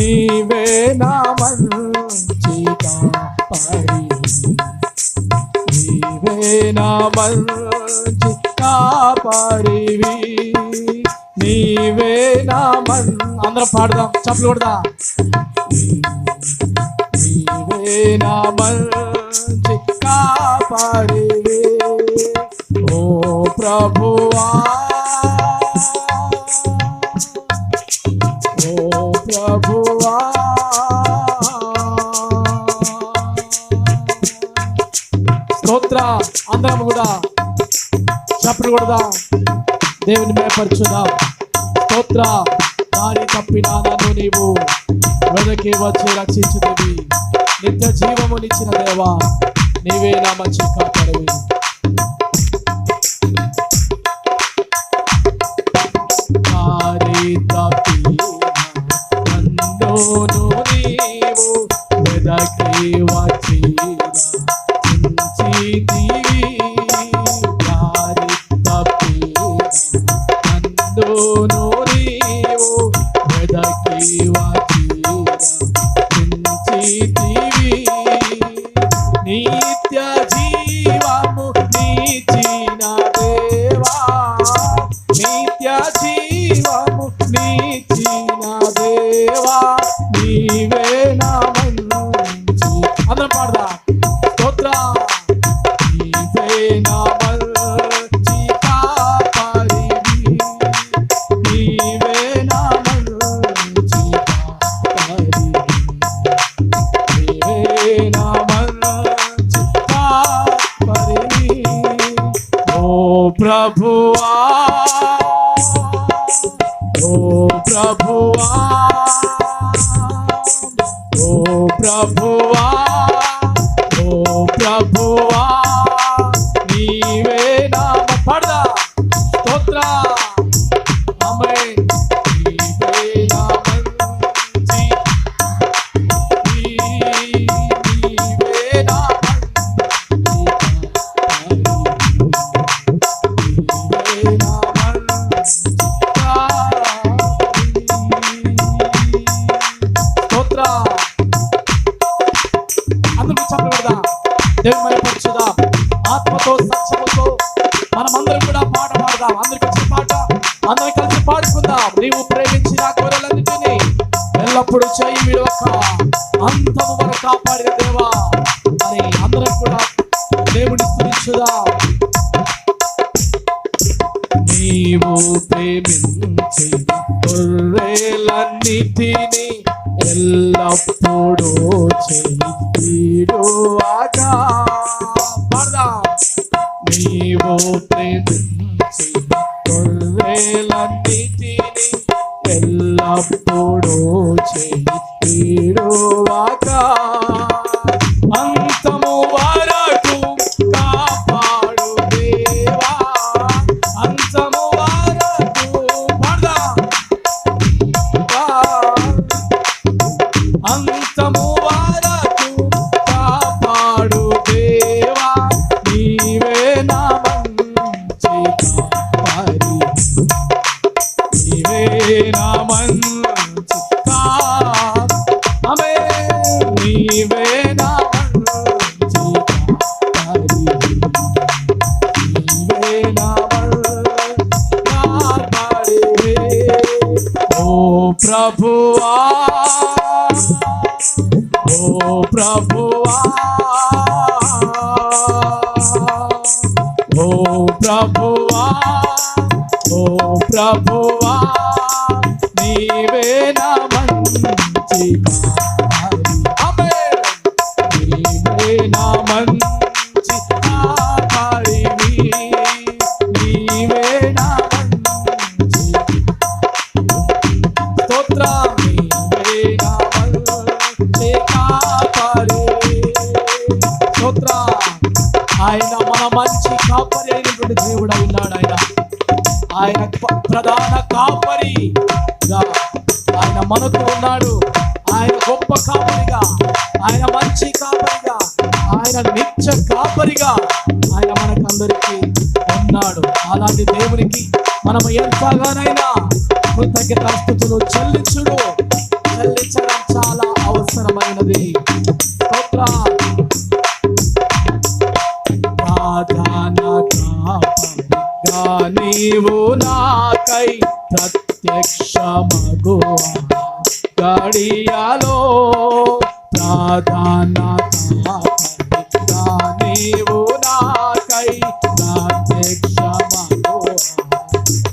నీవే నా మంచి కాపరివి నీవే నా మంచి కాపరివి నీవే నా మన్ అందరం పాడదాం చప్పలు కొడదా. నీవే నా మంచి కాపాడివి ఓ ప్రభువా చప్పలు కొడదాం. దేవుని మేపరచుదాం స్తోత్ర. దారి తప్పిన నన్ను నీవు వెదకి వచ్చి రక్షించుదివి నిత్య జీవమునిచ్చిన దేవా నీవే నా మంచి కాపాడవి. దారి తప్పి నన్ను నీవు వెదకి వచ్చి ఆత్మతో సత్యముతో మనమందరం కూడా పాట పాడదాం. అందరికి వచ్చిన పాట అందరం కలిసి పాడుకుందాం. నీవు ప్రేమించిన కోరలన్నింటినీ ఎల్లప్పుడూ చేయి విడవక అంతము వరకు కాపాడిన దేవా. అని అందరం కూడా దేవుని స్థుతించుదాం. నీవు ప్రేమించి గొర్రెలన్నిటిని ఎల్లప్పుడూ చేయువాగా আছে ప్రభువా. ఓ ప్రభువా. ఓ ప్రభువా. ఓ ప్రభువా. నీవే నా మంచి ఆయన ప్రధాన కాపరి. ఆయన మనకు ఉన్నాడు. ఆయన గొప్ప కాపరిగా. ఆయన మంచి కాపరిగా. ఆయన నిత్య కాపరిగా ఆయన మనకందరికీ ఉన్నాడు. అలాంటి దేవునికి మనం ఎంతగానైనా కృతజ్ఞత స్థుతులు చెల్లించుడు చెల్లించడం చాలా అవసరమైనది. ప్రాధాన్యత నీవు నాకై ప్రత్యక్షమగువ గడియలో ప్రాధాన్యత నీవు నాకై ప్రత్యక్షమగువ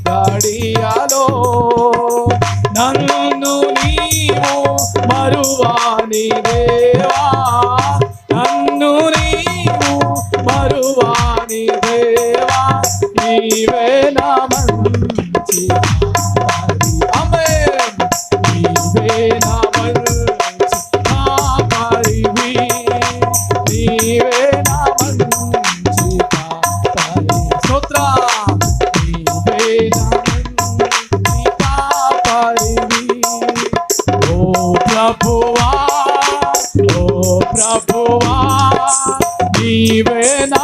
గడియలో నన్ను నీవే నా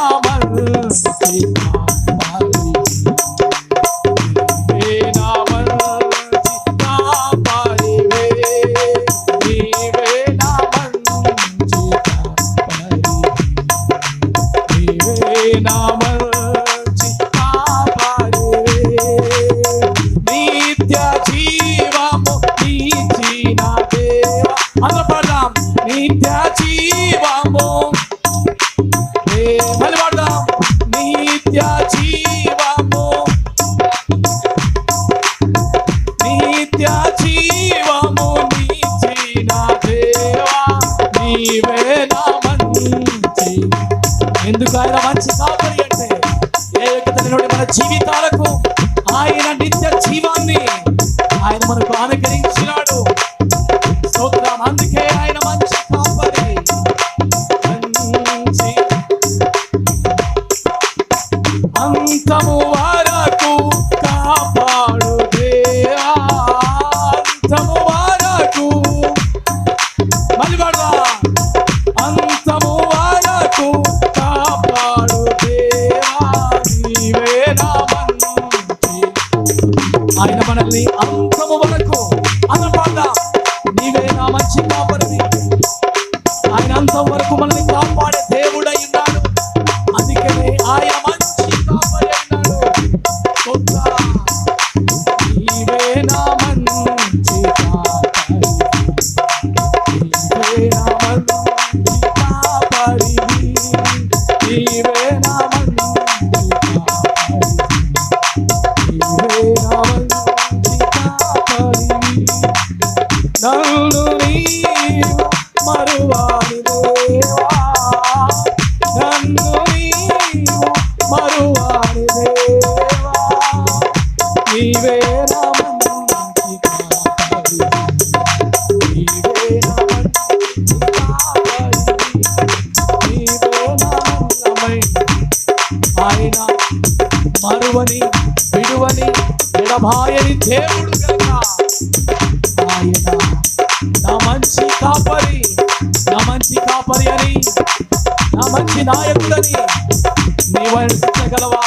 కాపరి అంటే ఏ యొక్క మన జీవితాలు ఆయన మనల్ని విడువని విడువని విడభాయని దేవుడు ఆయన నా మంచి కాపరి నా మంచి కాపరి అని నా మంచి నాయకుడని నీవెళ్ళగలవా